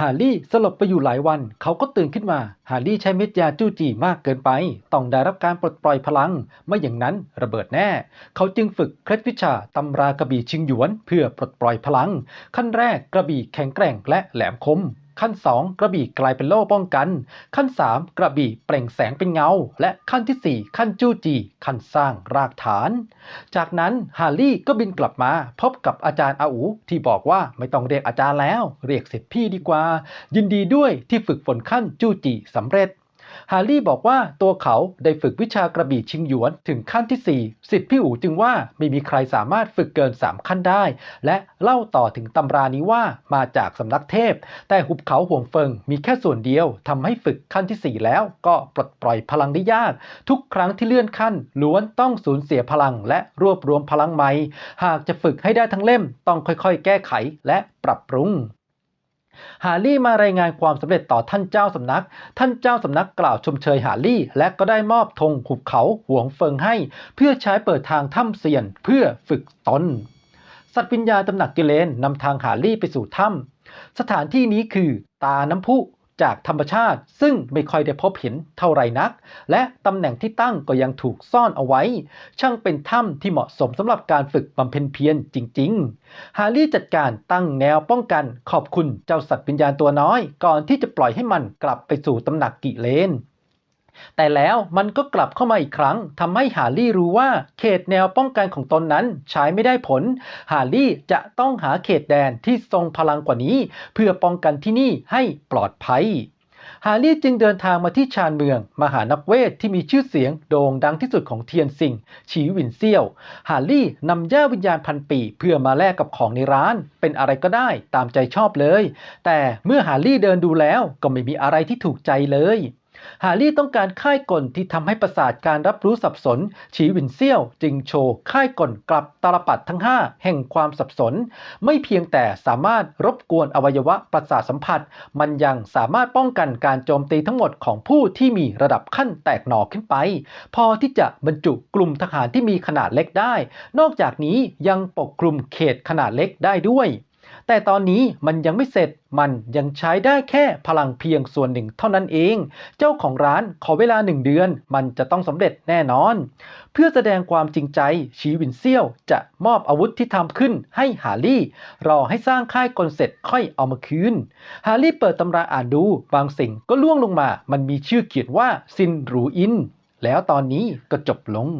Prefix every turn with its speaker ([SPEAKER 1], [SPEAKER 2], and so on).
[SPEAKER 1] ฮาร์รี่สลบไปอยู่หลายวัน เขาก็ตื่นขึ้นมา ฮาร์รี่ใช้เม็ดยาจู้จี้มากเกินไป ต้องได้รับการปลดปล่อยพลัง ไม่อย่างนั้นระเบิดแน่ เขาจึงฝึกเคล็ดวิชาตำรากระบี่ชิงหยวน เพื่อปลดปล่อยพลัง ขั้นแรกกระบี่แข็งแกร่งและแหลมคม ขั้น 2 กระบี่กลายเป็นโล่ป้องกัน ขั้น 3 กระบี่เปล่งแสงเป็นเงา และขั้นทีสี่4 ขั้นจู้จี ขั้นสร้างรากฐาน จากนั้นฮาร์รี่ก็บินกลับมาพบกับอาจารย์อาอูที่บอกว่าไม่ต้องเรียกอาจารย์แล้ว เรียกสิทธิพี่ดีกว่า ยินดีด้วยที่ฝึกฝนขั้นจู้จีสำเร็จ ฮาร์รี่บอกว่าตัวเขาได้ฝึกวิชากระบี่ชิงหยวนถึงขั้นที่ 4 สิทธิ์พี่อู๋จึงว่าไม่มีใครสามารถฝึกเกิน 3 ขั้นได้ และเล่าต่อถึงตำรานี้ว่ามาจากสำนักเทพ แต่หุบเขาห่วงเฟิงมีแค่ส่วนเดียวทำให้ฝึกขั้นที่ 4 แล้วก็ปลดปล่อยพลังได้ยาก ทุกครั้งที่เลื่อนขั้นล้วนต้องสูญเสียพลังและรวบรวมพลังใหม่ หากจะฝึกให้ได้ทั้งเล่มต้องค่อยๆ แก้ไขและปรับปรุง ฮาร์รี่มารายงานความสำเร็จต่อท่านเจ้าสำนัก ท่านเจ้าสำนักกล่าวชมเชยฮาร์รี่ และก็ได้มอบธงหุบเขาหวงเฟิงให้ เพื่อใช้เปิดทางถ้ำเสียนเพื่อฝึกตน สัตว์วิญญาณตำหนักกิเลนนำทางฮาร์รี่ไปสู่ถ้ำสถานที่นี้คือตาน้ำพุ จากธรรมชาติ ซึ่งไม่ค่อยได้พบเห็นเท่าไรนัก และตำแหน่งที่ตั้งก็ยังถูกซ่อนเอาไว้ ช่างเป็นถ้ำที่เหมาะสมสำหรับการฝึกบำเพ็ญเพียรจริง ๆ ฮารี่จัดการตั้งแนวป้องกันขอบคุณเจ้าสัตว์วิญญาณตัวน้อย ก่อนที่จะปล่อยให้มันกลับไปสู่ตำหนักกิเลน แต่แล้วมันก็กลับเข้ามาอีกครั้งทำให้ฮาร์รี่รู้ว่าเขตแนวป้องกันของตนนั้นใช้ไม่ได้ผล ฮาร์รี่จะต้องหาเขตแดนที่ทรงพลังกว่านี้ เพื่อป้องกันที่นี่ให้ปลอดภัยฮาร์รี่จึงเดินทางมาที่ชานเมืองมหานักเวทที่มีชื่อเสียงโด่งดังที่สุดของเทียนซิงฉีวินเซียว ฮาร์รี่นำย่าวิญญาณพันปีเพื่อมาแลกกับของในร้าน เป็นอะไรก็ได้ตามใจชอบเลย แต่เมื่อฮาร์รี่เดินดูแล้วก็ไม่มีอะไรที่ถูกใจเลย ฮารี่ต้องการค่ายกลที่ทำให้ประสาทการรับรู้สับสน ฉีวินเซี่ยวจึงโชว์ค่ายกลกลับตาลปัดทั้ง 5 แห่งความสับสน ไม่เพียงแต่สามารถรบกวนอวัยวะประสาทสัมผัส มันยังสามารถป้องกันการโจมตีทั้งหมดของผู้ที่มีระดับขั้นแตกหน่อขึ้นไป พอที่จะบรรจุกลุ่มทหารที่มีขนาดเล็กได้ นอกจากนี้ยังปกคลุมเขตขนาดเล็กได้ด้วย แต่ตอนนี้มันยังไม่เสร็จ มันยังใช้ได้แค่พลังเพียงส่วนหนึ่งเท่านั้นเอง เจ้าของร้านขอเวลาหนึ่งเดือน มันจะต้องสำเร็จแน่นอน เพื่อแสดงความจริงใจ ชีวินเซียวจะมอบอาวุธที่ทำขึ้นให้ฮารี่ รอให้สร้างค่ายกลเสร็จค่อยเอามาคืน ฮารี่เปิดตำราอ่านดู บางสิ่งก็ล่วงลงมา มันมีชื่อเขียนว่าซินรูอิน แล้วตอนนี้ก็จบลง